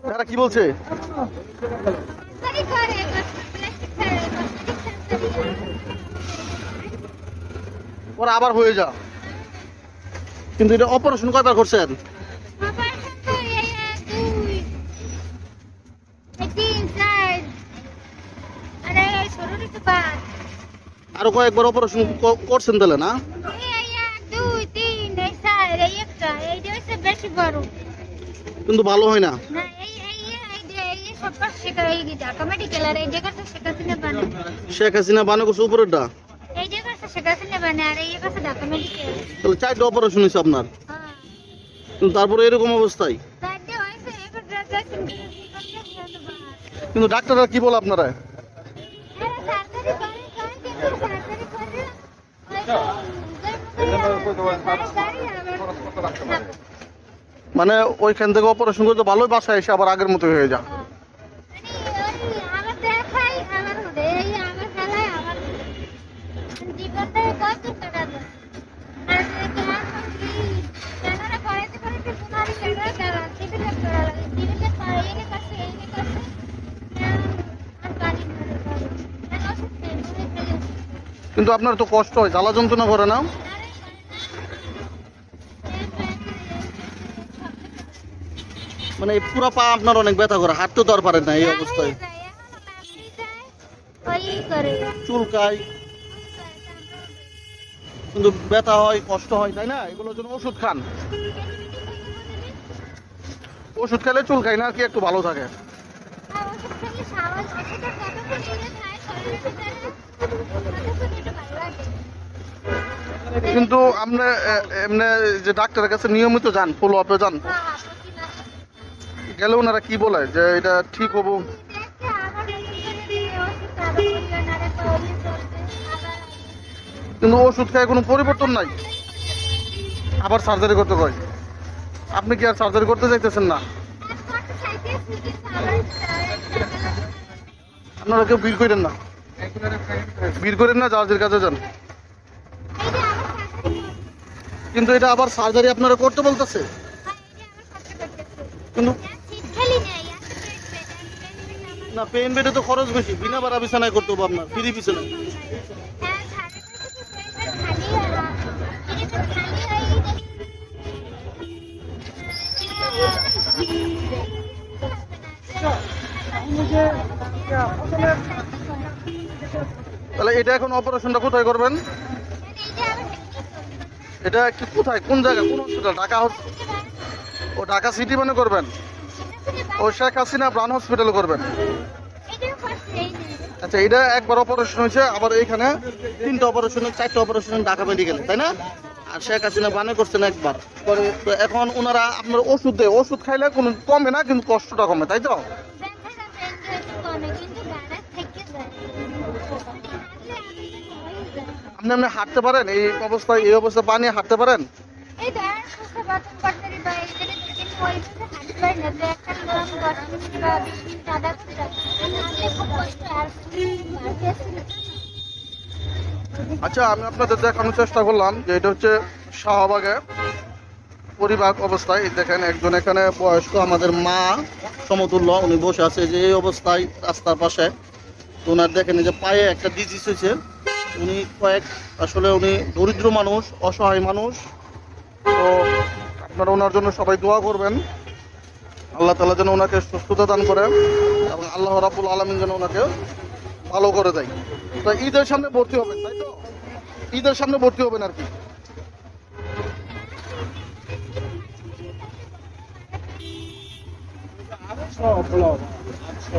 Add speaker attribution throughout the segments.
Speaker 1: তারা কি বলছে. ওরা আবার হয়ে যা কিন্তু এটা অপারেশন কয়বার করছেন।
Speaker 2: আরে
Speaker 1: কয়েকবার অপারেশন করছেন তাহলে না। কিন্তু ভালো হয় না
Speaker 2: শেখা বানে
Speaker 1: হাসিনা বানা করছে উপরেরটা?
Speaker 2: এই জায়গাটা শেখাতে না বানে আর এই জায়গাটা ঢাকা মেডিকেল
Speaker 1: তাহলে চারটা অপারেশন হয়েছে আপনার?
Speaker 2: হ্যাঁ।
Speaker 1: তারপরে এরকম অবস্থায়? কিন্তু ডাক্তাররা কি বলে আপনারা? মানে ওইখান থেকে অপারেশন করতে ভালোই বাসায় এসে আবার আগের মতো হয়ে যা কিন্তু আপনার তো কষ্ট হয় জ্বালা যন্ত্রণা করে না মানে পুরো পা আপনার অনেক ব্যথা করে হাঁটতে তো আর পারেন না এই অবস্থায়। চুলকায়। কিন্তু ব্যথা হয়, কষ্ট হয়, তাই না? এগুলোর জন্য ওষুধ খান। ওষুধ খেলে চুল চুলকায় না কি একটু ভালো থাকে। কিন্তু আপনি এমনি যে ডাক্তারের কাছে নিয়মিত যান ফলো আপে যান। গেলে ওনারা কি বলে? যে এটা ঠিক হব? কিন্তু ওষুধ খেয়ে, কোনো পরিবর্তন নাই। আবার সার্জারি করতে কয় আপনি কি আর সার্জারি করতে চাইতেছেন না। আপনারা কেউ ভিড় করেন না? ভিড় করেন না, জাহাজের কাছে যান। কিন্তু এটা আবার সার্জারি আপনারা করতে বলতেছে। কিন্তু না পেন বেডে তো খরচ বেশি। বিনা বাড়া বিছানায় করতে হবে আপনার, ফ্রি বিছানায়। তাহলে এটা এখন অপারেশনটা কোথায় করবেন? এটা কি কোথায়? কোন জায়গায়? কোন হসপিটাল ঢাকা ও, ঢাকা সিটি মানে করবেন? ও, শেখ হাসিনা প্রাণ হসপিটালে করবেন। আচ্ছা এটা একবার অপারেশন হয়েছে, আবার এইখানে তিনটা অপারেশন চারটা অপারেশন ঢাকা মেডিকেলে তাই না? আর শেখ হাসিনা বানে করছেন একবার। তো এখন ওনারা আপনার ওষুধ দেয়। ওষুধ খাইলে কোনো কমে না, কিন্তু কষ্টটা কমে, তাই তো? আপনি আপনি হাঁটতে পারেন এই অবস্থায় এই অবস্থায় পা নিয়ে হাঁটতে পারেন। আচ্ছা আমি আপনাদের দেখানোর চেষ্টা করলাম যে এটা হচ্ছে শাহবাগে পরিবার অবস্থায়। দেখেন একজন এখানে বয়স্ক আমাদের মা সমতুল্য উনি বসে আছে যে এই অবস্থায় রাস্তার পাশে। তো ওনার দেখেন যে পায়ে একটা ডিজিজ হয়েছে। উনি কয়েক, আসলে উনি দরিদ্র মানুষ, অসহায় মানুষ। তো আপনারা ওনার জন্য সবাই দোয়া করবেন। আল্লাহ তালা যেন ওনাকে সুস্থতা দান করে এবং আল্লাহ রাবুল আলমিন যেন ওনাকে ভালো করে দেয়। তো ঈদের সামনে ভর্তি হবেন, তাই তো? ঈদের সামনে ভর্তি হবেন আর কি।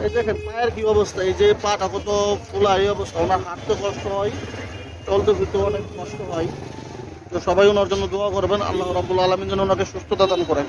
Speaker 1: এই দেখেন, পায়ের কি অবস্থা? এই যে পাটা কত ফোলা এই অবস্থা। ওনার হাঁটতে কষ্ট হয়, চলতে ফিরতে অনেক কষ্ট হয়। তো সবাই ওনার জন্য দোয়া করবেন। আল্লাহ রবুল আলমিন যেন ওনাকে সুস্থতা দান করেন।